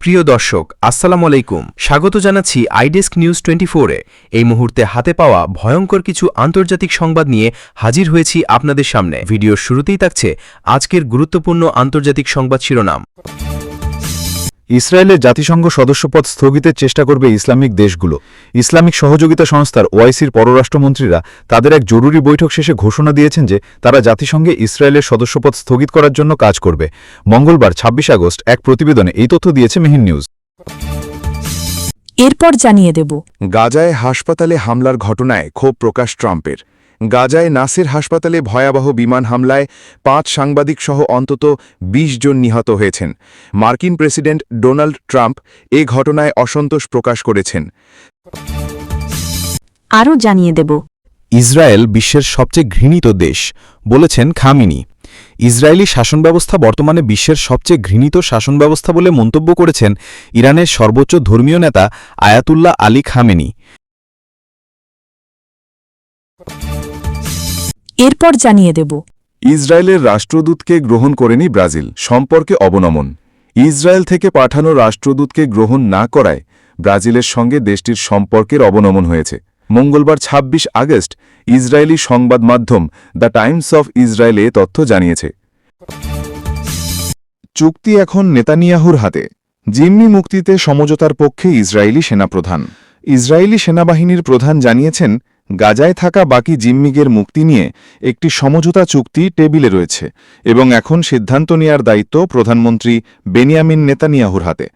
প্রিয় দর্শক, আসসালাম আলাইকুম। স্বাগত জানাচ্ছি আইডেস্ক নিউজ টোয়েন্টি ফোরে এই মুহূর্তে হাতে পাওয়া ভয়ঙ্কর কিছু আন্তর্জাতিক সংবাদ নিয়ে হাজির হয়েছি আপনাদের সামনে। ভিডিওর শুরুতেই থাকছে আজকের গুরুত্বপূর্ণ আন্তর্জাতিক সংবাদ শিরোনাম। ইসরায়েলের জাতিসংঘ সদস্যপদ স্থগিতের চেষ্টা করবে ইসলামিক দেশগুলো। ইসলামিক সহযোগিতা সংস্থার ওআইসির পররাষ্ট্রমন্ত্রীরা তাদের এক জরুরি বৈঠক শেষে ঘোষণা দিয়েছেন যে তারা জাতিসংঘে ইসরায়েলের সদস্যপদ স্থগিত করার জন্য কাজ করবে। মঙ্গলবার ২৬ আগস্ট এক প্রতিবেদনে এই তথ্য দিয়েছে মেহিন নিউজ। এরপর জানিয়ে দেব। গাজায় হাসপাতালে হামলার ঘটনায় ক্ষোভ প্রকাশ ট্রাম্পের। গাজায় নাসের হাসপাতালে ভয়াবহ বিমান হামলায় পাঁচ সাংবাদিক সহ অন্তত ২০ জন নিহত হয়েছেন। মার্কিন প্রেসিডেন্ট ডোনাল্ড ট্রাম্প এ ঘটনায় অসন্তোষ প্রকাশ করেছেন। আরও জানিয়ে দেব। ইসরায়েল বিশ্বের সবচেয়ে ঘৃণিত দেশ বলেছেন খামিনি। ইসরায়েলি শাসন ব্যবস্থা বর্তমানে বিশ্বের সবচেয়ে ঘৃণিত শাসন ব্যবস্থা বলে মন্তব্য করেছেন ইরানের সর্বোচ্চ ধর্মীয় নেতা আয়াতুল্লাহ আলী খামেনি। এরপর জানিয়ে দেব। ইসরায়েলের রাষ্ট্রদূতকে গ্রহণ করেনি ব্রাজিল, সম্পর্কে অবনমন। ইসরায়েল থেকে পাঠানো রাষ্ট্রদূতকে গ্রহণ না করায় ব্রাজিলের সঙ্গে দেশটির সম্পর্কের অবনমন হয়েছে। মঙ্গলবার ২৬ আগস্ট, ইসরায়েলি সংবাদ মাধ্যম দ্য টাইমস অফ ইসরায়েল এ তথ্য জানিয়েছে। চুক্তি এখন নেতানিয়াহুর হাতে। জিম্মি মুক্তিতে সমঝোতার পক্ষে ইসরায়েলি সেনাপ্রধান। ইসরায়েলি সেনাবাহিনীর প্রধান জানিয়েছেন গাজায় থাকা বাকি জিম্মিগের মুক্তি নিয়ে একটি সমঝোতা চুক্তি টেবিলে রয়েছে এবং এখন সিদ্ধান্ত নেয়ার দায়িত্ব প্রধানমন্ত্রী বেনিয়ামিন নেতানিয়াহুর হাতে।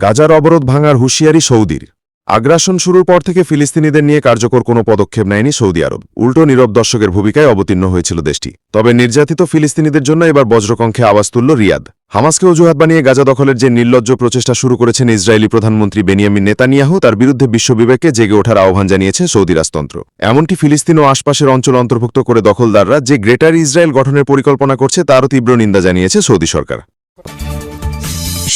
গাজার অবরোধ ভাঙার হুঁশিয়ারি সৌদির। আগ্রাসন শুরুর পর থেকে ফিলিস্তিনিদের নিয়ে কার্যকর কোনো পদক্ষেপ নেয়নি সৌদি আরব। উল্টো নীরব দর্শকের ভূমিকায় অবতীর্ণ হয়েছিল দেশটি। তবে নির্যাতিত ফিলিস্তিনিদের জন্য এবার বজ্রকঙ্খে আওয়াজ তুলল রিয়াদ। হামাসকে অজুহাত বানিয়ে গাজা দখলের যে নির্লজ্জ প্রচেষ্টা শুরু করেছেন ইসরায়েলি প্রধানমন্ত্রী বেনিয়ামিন নেতানিয়াহু, তার বিরুদ্ধে বিশ্ববিবেকে জেগে ওঠার আহ্বান জানিয়েছে সৌদি রাজতন্ত্র। এমনকি ফিলিস্তিন ও আশপাশের অঞ্চল অন্তর্ভুক্ত করে দখলদাররা যে গ্রেটার ইসরায়েল গঠনের পরিকল্পনা করছে, তারও তীব্র নিন্দা জানিয়েছে সৌদি সরকার।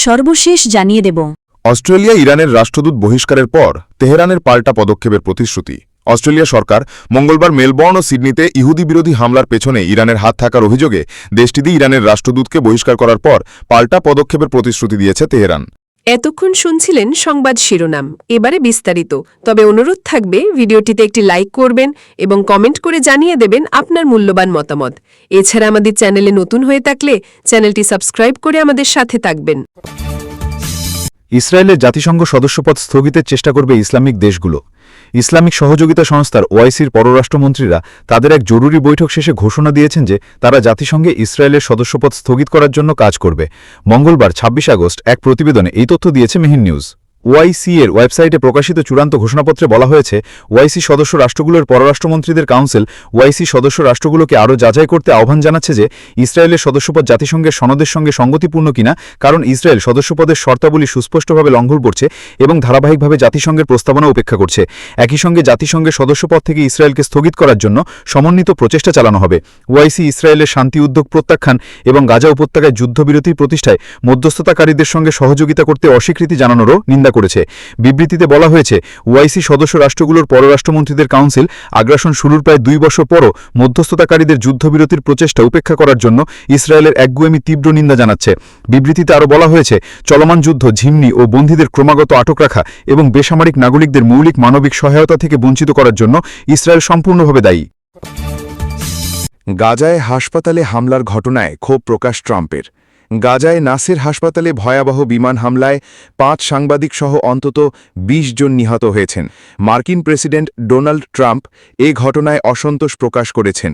সর্বশেষ জানিয়ে দেব। অস্ট্রেলিয়া ইরানের রাষ্ট্রদূত বহিষ্কারের পর তেহরানের পাল্টা পদক্ষেপের প্রতিশ্রুতি। অস্ট্রেলিয়া সরকার মঙ্গলবার মেলবর্ন ও সিডনিতে ইহুদি বিরোধী হামলার পেছনে ইরানের হাত থাকার অভিযোগে দেশটিতে ইরানের রাষ্ট্রদূতকে বহিষ্কার করার পর পাল্টা পদক্ষেপের প্রতিশ্রুতি দিয়েছে তেহরান। এতক্ষণ শুনছিলেন সংবাদ শিরোনাম। এবারে বিস্তারিত। তবে অনুরোধ থাকবে, ভিডিওটিতে একটি লাইক করবেন এবং কমেন্ট করে জানিয়ে দেবেন আপনার মূল্যবান মতামত। এছাড়া আমাদের চ্যানেলে নতুন হয়ে থাকলে চ্যানেলটি সাবস্ক্রাইব করে আমাদের সাথে থাকবেন। ইসরায়েলের জাতিসংঘ সদস্যপদ স্থগিতের চেষ্টা করবে ইসলামিক দেশগুলো। ইসলামিক সহযোগিতা সংস্থার ওআইসির পররাষ্ট্রমন্ত্রীরা তাদের এক জরুরি বৈঠক শেষে ঘোষণা দিয়েছেন যে তারা জাতিসংঘে ইসরায়েলের সদস্যপদ স্থগিত করার জন্য কাজ করবে। মঙ্গলবার ২৬ আগস্ট এক প্রতিবেদনে এই তথ্য দিয়েছে মেহিন নিউজ। ওআইসি এর ওয়েবসাইটে প্রকাশিত চূড়ান্ত ঘোষণাপত্রে বলা হয়েছে, ওয়াইসি সদস্য রাষ্ট্রগুলোর পররাষ্ট্রমন্ত্রীদের কাউন্সিল, ওয়াইসি সদস্য রাষ্ট্রগুলোকে আরও যাচাই করতে আহ্বান জানাচ্ছে যে, ইসরায়েলের সদস্যপদ জাতিসংঘের সনদের সঙ্গে সঙ্গতিপূর্ণ কিনা, কারণ ইসরায়েল সদস্যপদের শর্তাবলী সুস্পষ্টভাবে লঙ্ঘন করছে এবং ধারাবাহিকভাবে জাতিসংঘের প্রস্তাবনা উপেক্ষা করছে। একই সঙ্গে জাতিসংঘের সদস্যপদ থেকে ইসরায়েলকে স্থগিত করার জন্য সমন্বিত প্রচেষ্টা চালানো হবে। ওয়াইসি ইসরায়েলের শান্তি উদ্যোগ প্রত্যাখ্যান এবং গাজা উপত্যকায় যুদ্ধবিরতি প্রতিষ্ঠায় মধ্যস্থতাকারীদের সঙ্গে সহযোগিতা করতে অস্বীকৃতি জানানোরও নিন্দা করেছে। বিবৃতিতে বলা হয়েছে ওআইসি সদস্য রাষ্ট্রগুলোর পররাষ্ট্রমন্ত্রীদের কাউন্সিল আগ্রাসন শুরুর প্রায় দুই বছর পরও মধ্যস্থতাকারীদের যুদ্ধবিরতির প্রচেষ্টা উপেক্ষা করার জন্য ইসরায়েলের একগুয়েমি তীব্র নিন্দা জানাচ্ছে। বিবৃতিতে আরও বলা হয়েছে, চলমান যুদ্ধ ঝিমনি ও বন্দীদের ক্রমাগত আটক রাখা এবং বেসামরিক নাগরিকদের মৌলিক মানবিক সহায়তা থেকে বঞ্চিত করার জন্য ইসরায়েল সম্পূর্ণভাবে দায়ী। গাজায় হাসপাতালে হামলার ঘটনায় ক্ষোভ প্রকাশ ট্রাম্পের। গাজায় নাসের হাসপাতালে ভয়াবহ বিমান হামলায় পাঁচ সাংবাদিক সহ অন্তত ২০ জন নিহত হয়েছেন। মার্কিন প্রেসিডেন্ট ডোনাল্ড ট্রাম্প এ ঘটনায় অসন্তোষ প্রকাশ করেছেন।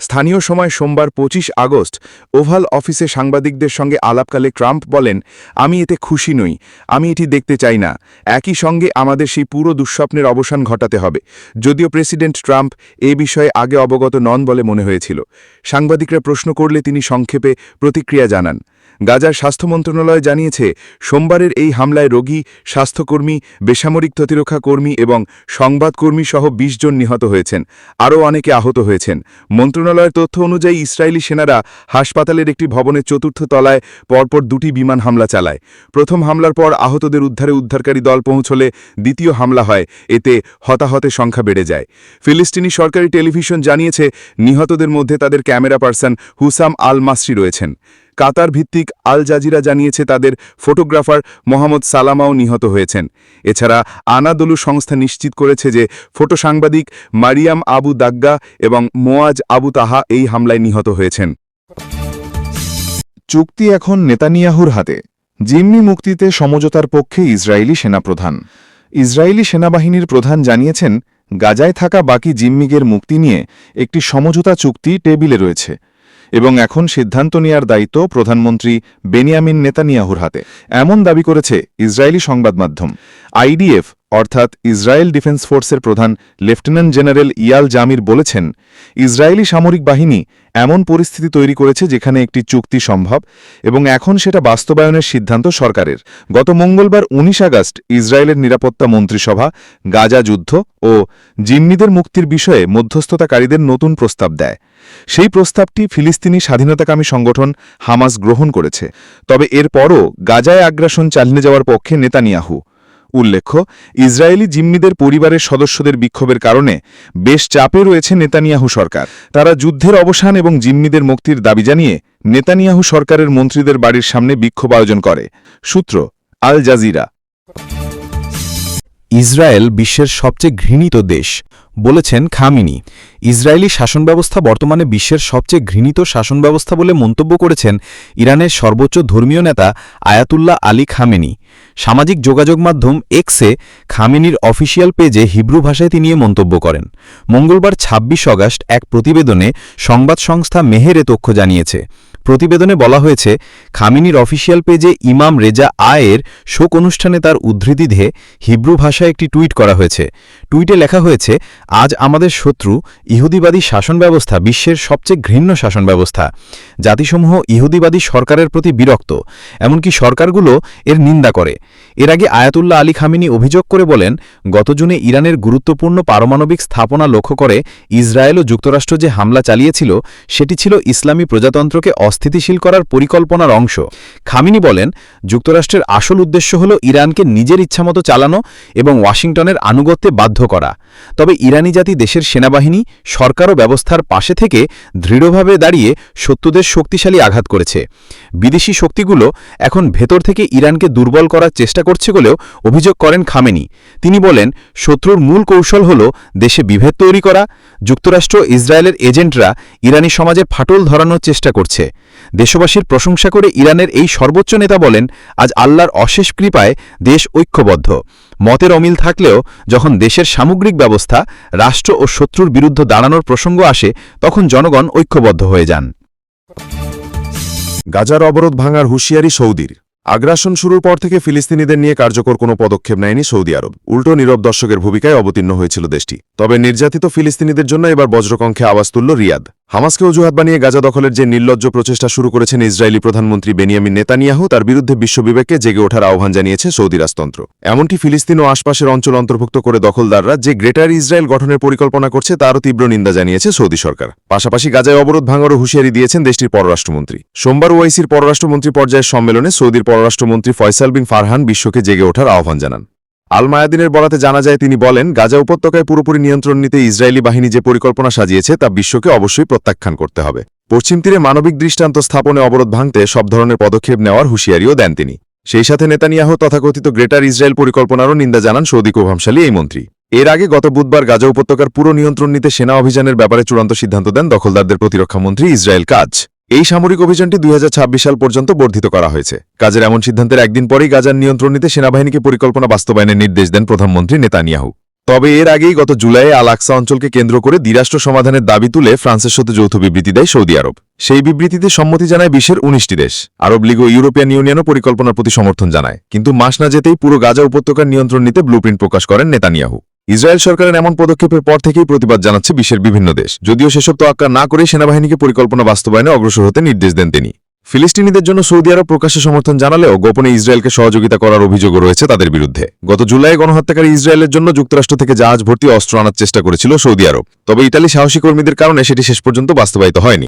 স্থানীয় সময় সোমবার ২৫ আগস্ট ওভাল অফিসে সাংবাদিকদের সঙ্গে আলাপকালে ট্রাম্প বলেন, আমি এতে খুশি নই, আমি এটি দেখতে চাই না। একই সঙ্গে আমাদের সেই পুরো দুঃস্বপ্নের অবসান ঘটাতে হবে। যদিও প্রেসিডেন্ট ট্রাম্প এ বিষয়ে আগে অবগত নন বলে মনে হয়েছিল। সাংবাদিকরা প্রশ্ন করলে তিনি সংক্ষেপে প্রতিক্রিয়া জানান। গাজার স্বাস্থ্য মন্ত্রণালয় জানিয়েছে, সোমবারের এই হামলায় রোগী, স্বাস্থ্যকর্মী, বেসামরিক প্রতিরক্ষা কর্মী এবং সংবাদকর্মী সহ ২০ জন নিহত হয়েছেন। আরও অনেকে আহত হয়েছেন। মন্ত্রণালয়ের তথ্য অনুযায়ী ইসরায়েলি সেনারা হাসপাতালের একটি ভবনের চতুর্থ তলায় পরপর দুটি বিমান হামলা চালায়। প্রথম হামলার পর আহতদের উদ্ধারে উদ্ধারকারী দল পৌঁছলে দ্বিতীয় হামলা হয়, এতে হতাহতের সংখ্যা বেড়ে যায়। ফিলিস্তিনি সরকারি টেলিভিশন জানিয়েছে, নিহতদের মধ্যে তাদের ক্যামেরা পার্সন হুসাম আল মাসরি রয়েছেন। কাতার ভিত্তিক আল জাজিরা জানিয়েছে তাদের ফটোগ্রাফার মোহাম্মদ সালামাও নিহত হয়েছেন। এছাড়া আনাদলু সংস্থা নিশ্চিত করেছে যে ফটো সাংবাদিক মারিয়াম আবু দাগ্গা এবং মোয়াজ আবু তাহা এই হামলায় নিহত হয়েছেন। চুক্তি এখন নেতানিয়াহুর হাতে। জিম্মি মুক্তিতে সমঝোতার পক্ষে ইসরায়েলি সেনাপ্রধান। ইসরায়েলি সেনাবাহিনীর প্রধান জানিয়েছেন, গাজায় থাকা বাকি জিম্মিগের মুক্তি নিয়ে একটি সমঝোতা চুক্তি টেবিলে রয়েছে। এবং এখন সিদ্ধান্ত নেয়ার দায়িত্ব প্রধানমন্ত্রী বেনিয়ামিন নেতানিয়াহুর হাতে। এমন দাবি করেছে ইসরায়েলি সংবাদ মাধ্যম। আইডিএফ, অর্থাৎ ইসরায়েল ডিফেন্স ফোর্সের প্রধান লেফটেন্যান্ট জেনারেল ইয়াল জামির বলেছেন, ইসরায়েলি সামরিক বাহিনী এমন পরিস্থিতি তৈরি করেছে যেখানে একটি চুক্তি সম্ভব এবং এখন সেটা বাস্তবায়নের সিদ্ধান্ত সরকারের। গত মঙ্গলবার ১৯ আগস্ট ইসরায়েলের নিরাপত্তা মন্ত্রিসভা, গাজা যুদ্ধ ও জিম্মিদের মুক্তির বিষয়ে মধ্যস্থতাকারীদের নতুন প্রস্তাব দেয়। সেই প্রস্তাবটি ফিলিস্তিনি স্বাধীনতাকামী সংগঠন হামাস গ্রহণ করেছে। তবে এরপরও গাজায় আগ্রাসন চালিয়ে যাওয়ার পক্ষে নেতানিয়াহু। উল্লেখ্য, ইসরায়েলি জিম্মিদের পরিবারের সদস্যদের বিক্ষোভের কারণে বেশ চাপে রয়েছে নেতানিয়াহু সরকার। তারা যুদ্ধের অবসান এবং জিম্মিদের মুক্তির দাবি জানিয়ে নেতানিয়াহু সরকারের মন্ত্রীদের বাড়ির সামনে বিক্ষোভ আয়োজন করে। সূত্র, আল জাজিরা। ইসরায়েল বিশ্বের সবচেয়ে ঘৃণিত দেশ বলেছেন খামিনি। ইসরায়েলি শাসন ব্যবস্থা বর্তমানে বিশ্বের সবচেয়ে ঘৃণিত শাসন ব্যবস্থা বলে মন্তব্য করেছেন ইরানের সর্বোচ্চ ধর্মীয় নেতা আয়াতুল্লাহ আলী খামেনি। সামাজিক যোগাযোগ মাধ্যম এক্সে খামেনির অফিসিয়াল পেজে হিব্রু ভাষায় তিনি এ মন্তব্য করেন। মঙ্গলবার ২৬ অগাস্ট এক প্রতিবেদনে সংবাদ সংস্থা মেহের তথ্য জানিয়েছে। প্রতিবেদনে বলা হয়েছে, খামিনির অফিসিয়াল পেজে ইমাম রেজা আয়ের শোক অনুষ্ঠানে তার উদ্ধৃতি দিয়ে হিব্রু ভাষায় একটি টুইট করা হয়েছে। টুইটে লেখা হয়েছে, আজ আমাদের শত্রু ইহুদিবাদী শাসন ব্যবস্থা বিশ্বের সবচেয়ে ঘৃণ্য শাসন ব্যবস্থা জাতিসমূহ ইহুদিবাদী সরকারের প্রতি বিরক্ত, এমনকি সরকারগুলো এর নিন্দা করে। এর আগে আয়াতুল্লাহ আলী খামিনি অভিযোগ করে বলেন, গত জুনে ইরানের গুরুত্বপূর্ণ পারমাণবিক স্থাপনা লক্ষ্য করে ইসরায়েল ও যুক্তরাষ্ট্র যে হামলা চালিয়েছিল, সেটি ছিল ইসলামী প্রজাতন্ত্রকে অস্থিতিশীল করার পরিকল্পনার অংশ। খামিনি বলেন, যুক্তরাষ্ট্রের আসল উদ্দেশ্য হল ইরানকে নিজের ইচ্ছামতো চালানো এবং ওয়াশিংটনের আনুগত্যে বাধ্য করা। তবে ইরানি জাতি দেশের সেনাবাহিনী, সরকার ও ব্যবস্থার পাশে থেকে দৃঢ়ভাবে দাঁড়িয়ে শত্রুদের শক্তিশালী আঘাত করেছে। বিদেশি শক্তিগুলো এখন ভেতর থেকে ইরানকে দুর্বল করার চেষ্টা করছে বলেও অভিযোগ করেন খামেনি। তিনি বলেন, শত্রুর মূল কৌশল হল দেশে বিভেদ তৈরি করা। যুক্তরাষ্ট্র ইসরায়েলের এজেন্টরা ইরানি সমাজে ফাটল ধরানোর চেষ্টা করছে। দেশবাসীর প্রশংসা করে ইরানের এই সর্বোচ্চ নেতা বলেন, আজ আল্লাহর অশেষ কৃপায় দেশ ঐক্যবদ্ধ। মতের অমিল থাকলেও যখন দেশের সামগ্রিক ব্যবস্থা, রাষ্ট্র ও শত্রুর বিরুদ্ধে দাঁড়ানোর প্রসঙ্গ আসে, তখন জনগণ ঐক্যবদ্ধ হয়ে যান। গাজার অবরোধ ভাঙার হুঁশিয়ারি সৌদির। আগ্রাসন শুরুর পর থেকে ফিলিস্তিনিদের নিয়ে কার্যকর কোনো পদক্ষেপ নেয়নি সৌদি আরব। উল্টো নীরব দর্শকের ভূমিকায় অবতীর্ণ হয়েছিল দেশটি। তবে নির্যাতিত ফিলিস্তিনিদের জন্য এবার বজ্রকঙ্খে আওয়াজ তুলল রিয়াদ। হামাসকে অজুহাত বানিয়ে গাজা দখলের যে নির্লজ্জ প্রচেষ্টা শুরু করেছেন ইসরায়েলি প্রধানমন্ত্রী বেনিয়ামিন নেতানিয়াহু, তার বিরুদ্ধে বিশ্ববিবেককে জেগে ওঠার আহ্বান জানিয়েছে সৌদি রাজতন্ত্র। এমনটি ফিলিস্তিন ও আশপাশের অঞ্চল অন্তর্ভুক্ত করে দখলদাররা যে গ্রেটার ইসরায়েল গঠনের পরিকল্পনা করছে, তারও তীব্র নিন্দা জানিয়েছে সৌদি সরকার। পাশাপাশি গাজায় অবরোধ ভাঙারও হুঁশিয়ারি দিয়েছেন দেশটির পররাষ্ট্রমন্ত্রী। সোমবার ওআইসির পররাষ্ট্রমন্ত্রী পর্যায়ের সম্মেলনে সৌদির পররাষ্ট্রমন্ত্রী ফয়সাল বিন ফারহান বিশ্বকে জেগে ওঠার আহ্বান জানান। আল মায়াদিনের বলাতে জানা যায়, তিনি বলেন, গাজা উপত্যকায় পুরোপুরি নিয়ন্ত্রণ নিতে ইসরায়েলি বাহিনী যে পরিকল্পনা সাজিয়েছে তা বিশ্বকে অবশ্যই প্রত্যাখ্যান করতে হবে। পশ্চিম তীরে মানবিক দৃষ্টান্ত স্থাপনে অবরোধ ভাঙতে সব ধরনের পদক্ষেপ নেওয়ার হুঁশিয়ারিও দেন তিনি। সেই সাথে নেতানিয়াহ তথাকথিত গ্রেটার ইসরায়েল পরিকল্পনারও নিন্দা জানান সৌদি প্রভাবশালী এই মন্ত্রী। এর আগে গত বুধবার গাজা উপত্যকার পুরো নিয়ন্ত্রণ নিতে সেনা অভিযানের ব্যাপারে চূড়ান্ত সিদ্ধান্ত দেন দখলদারদের প্রতিরক্ষামন্ত্রী ইসরায়েল কাজ। এই সামরিক অভিযানটি দুই হাজার ছাব্বিশ সাল পর্যন্ত বর্ধিত করা হয়েছে। কাজের এমন সিদ্ধান্তের একদিন পরেই গাজার নিয়ন্ত্রণ নিতে সেনাবাহিনীকে পরিকল্পনা বাস্তবায়নের নির্দেশ দেন প্রধানমন্ত্রী নেতানিয়াহু। তবে এর আগেই গত জুলাইয়ে আল আকসা অঞ্চলকে কেন্দ্র করে দ্বিরাষ্ট্র সমাধানের দাবি তুলে ফ্রান্সের সাথে যৌথ বিবৃতি দেয় সৌদি আরব। সেই বিবৃতিতে সম্মতি জানায় বিশ্বের উনিশটি দেশ। আরব লীগ ও ইউরোপিয়ান ইউনিয়নও পরিকল্পনার প্রতি সমর্থন জানায়। কিন্তু মাস না যেতেই পুরো গাজা উপত্যকার নিয়ন্ত্রণ নিতে ব্লুপ্রিন্ট প্রকাশ করেন নেতানিয়াহু। ইসরায়েল সরকারের এমন পদক্ষেপের পর থেকেই প্রতিবাদ জানাচ্ছে বিশ্বের বিভিন্ন দেশ। যদিও সেসব তোয়াক্কা না করে সেনাবাহিনীকে পরিকল্পনা বাস্তবায়নে অগ্রসর হতে নির্দেশ দেন তিনি। ফিলিস্তিনিদের জন্য সৌদি আরব প্রকাশ্যে সমর্থন জানালেও গোপনে ইসরায়েলকে সহযোগিতা করার অভিযোগও রয়েছে তাদের বিরুদ্ধে। গত জুলাই গণহত্যাকারী ইসরায়েলের জন্য যুক্তরাষ্ট্র থেকে জাহাজ ভর্তি অস্ত্র আনার চেষ্টা করেছিল সৌদি আরব। তবে ইটালি সাহসী কর্মীদের কারণে সেটি শেষ পর্যন্ত বাস্তবায়িত হয়নি।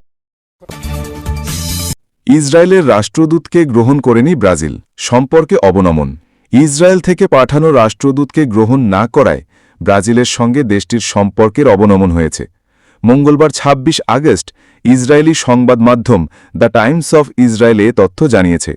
ইসরায়েলের রাষ্ট্রদূতকে গ্রহণ করেনি ব্রাজিল। সম্পর্কে অবনমন। ইসরায়েল থেকে পাঠানো রাষ্ট্রদূতকে গ্রহণ না করায় ব্রাজিলের সঙ্গে দেশটির সম্পর্কের অবনমন হয়েছে। মঙ্গলবার ২৬ আগস্ট ইসরায়েলি সংবাদ মাধ্যম দ্য টাইমস অফ ইসরায়েলে তথ্য জানিয়েছে।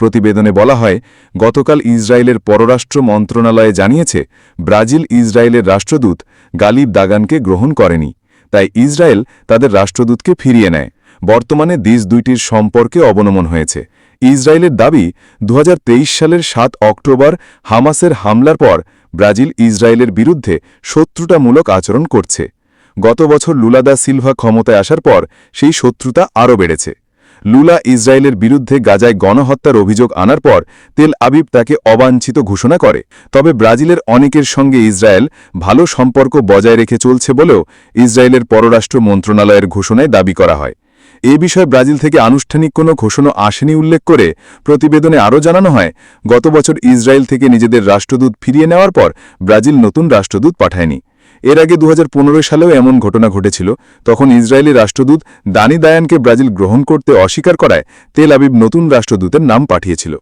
প্রতিবেদনে বলা হয়, গতকাল ইসরায়েলের পররাষ্ট্র মন্ত্রণালয়ে জানিয়েছে, ব্রাজিল ইসরায়েলের রাষ্ট্রদূত গালিব দাগানকে গ্রহণ করেনি। তাই ইসরায়েল তাদের রাষ্ট্রদূতকে ফিরিয়ে নেয়। বর্তমানে দেশ দুইটির সম্পর্কে অবনমন হয়েছে। ইসরায়েলের দাবি দু হাজার তেইশ সালের সাত অক্টোবর হামাসের হামলার পর ব্রাজিল ইসরায়েলের বিরুদ্ধে শত্রুতামূলক আচরণ করছে। গত বছর লুলাদা সিলভা ক্ষমতায় আসার পর সেই শত্রুতা আরও বেড়েছে। লুলা ইসরায়েলের বিরুদ্ধে গাজায় গণহত্যার অভিযোগ আনার পর তেল আবিব তাকে অবাঞ্ছিত ঘোষণা করে। তবে ব্রাজিলের অনেকের সঙ্গে ইসরায়েল ভালো সম্পর্ক বজায় রেখে চলছে বলেও ইসরায়েলের পররাষ্ট্র মন্ত্রণালয়ের ঘোষণায় দাবি করা হয়। এ বিষয়ে ব্রাজিল থেকে আনুষ্ঠানিক কোনো ঘোষণা আসেনি উল্লেখ করে প্রতিবেদনে আরও জানানো হয়, গত বছর ইসরায়েল থেকে নিজেদের রাষ্ট্রদূত ফিরিয়ে নেওয়ার পর ব্রাজিল নতুন রাষ্ট্রদূত পাঠায়নি। এর আগে দুহাজার পনেরো সালেও এমন ঘটনা ঘটেছিল, তখন ইসরায়েলি রাষ্ট্রদূত দানি দায়ানকে ব্রাজিল গ্রহণ করতে অস্বীকার করায় তেল আবিব নতুন রাষ্ট্রদূতের নাম পাঠিয়েছিল।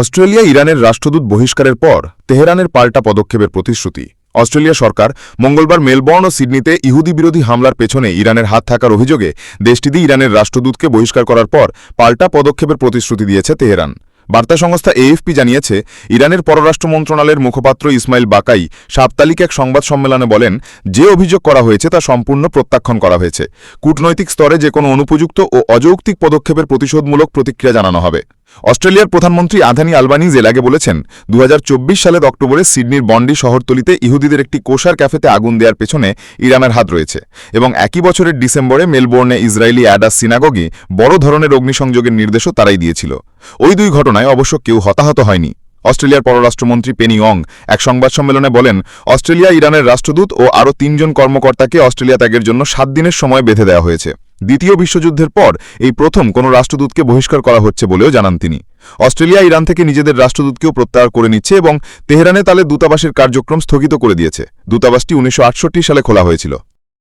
অস্ট্রেলিয়া ইরানের রাষ্ট্রদূত বহিষ্কারের পর তেহরানের পাল্টা পদক্ষেপের প্রতিশ্রুতি। অস্ট্রেলিয়া সরকার মঙ্গলবার মেলবোর্ন ও সিডনিতে ইহুদি বিরোধী হামলার পেছনে ইরানের হাত থাকার অভিযোগে দেশটিতে ইরানের রাষ্ট্রদূতকে বহিষ্কার করার পর পাল্টা পদক্ষেপের প্রতিশ্রুতি দিয়েছে তেহরান। বার্তা সংস্থা এএফপি জানিয়েছে, ইরানের পররাষ্ট্র মন্ত্রণালয়ের মুখপাত্র ইসমাইল বাকাই সাপ্তালিক এক সংবাদ সম্মেলনে বলেন, যে অভিযোগ করা হয়েছে তা সম্পূর্ণ প্রত্যাখ্যান করা হয়েছে। কূটনৈতিক স্তরে যে কোনো অনুপযুক্ত ও অযৌক্তিক পদক্ষেপের প্রতিশোধমূলক প্রতিক্রিয়া জানানো হবে। অস্ট্রেলিয়ার প্রধানমন্ত্রী আধানি আলবানিজ এর আগে বলেছেন দু হাজার চব্বিশ সালের অক্টোবরে সিডনির বন্ডি শহরতলিতে ইহুদিদের একটি কোষার ক্যাফেতে আগুন দেওয়ার পেছনে ইরানের হাত রয়েছে এবং একই বছরের ডিসেম্বরে মেলবোর্নে ইসরায়েলি অ্যাডাস সিনাগগি বড় ধরনের অগ্নিসংযোগের নির্দেশও তারাই দিয়েছিল। ওই দুই ঘটনায় অবশ্য কেউ হতাহত হয়নি। অস্ট্রেলিয়ার পররাষ্ট্রমন্ত্রী পেনি অং এক সংবাদ সম্মেলনে বলেন, অস্ট্রেলিয়া ইরানের রাষ্ট্রদূত ও আরও তিনজন কর্মকর্তাকে অস্ট্রেলিয়া ত্যাগের জন্য সাত দিনের সময় বেঁধে দেওয়া হয়েছে। দ্বিতীয় বিশ্বযুদ্ধের পর এই প্রথম কোনো রাষ্ট্রদূতকে বহিষ্কার করা হচ্ছে বলেও জানান তিনি। অস্ট্রেলিয়া, ইরান থেকে নিজেদের রাষ্ট্রদূতকেও প্রত্যাহার করে নিচ্ছে এবং তেহরানে তালে দূতাবাসের কার্যক্রম স্থগিত করে দিয়েছে। দূতাবাসটি উনিশশো আটষট্টি সালে খোলা হয়েছিল।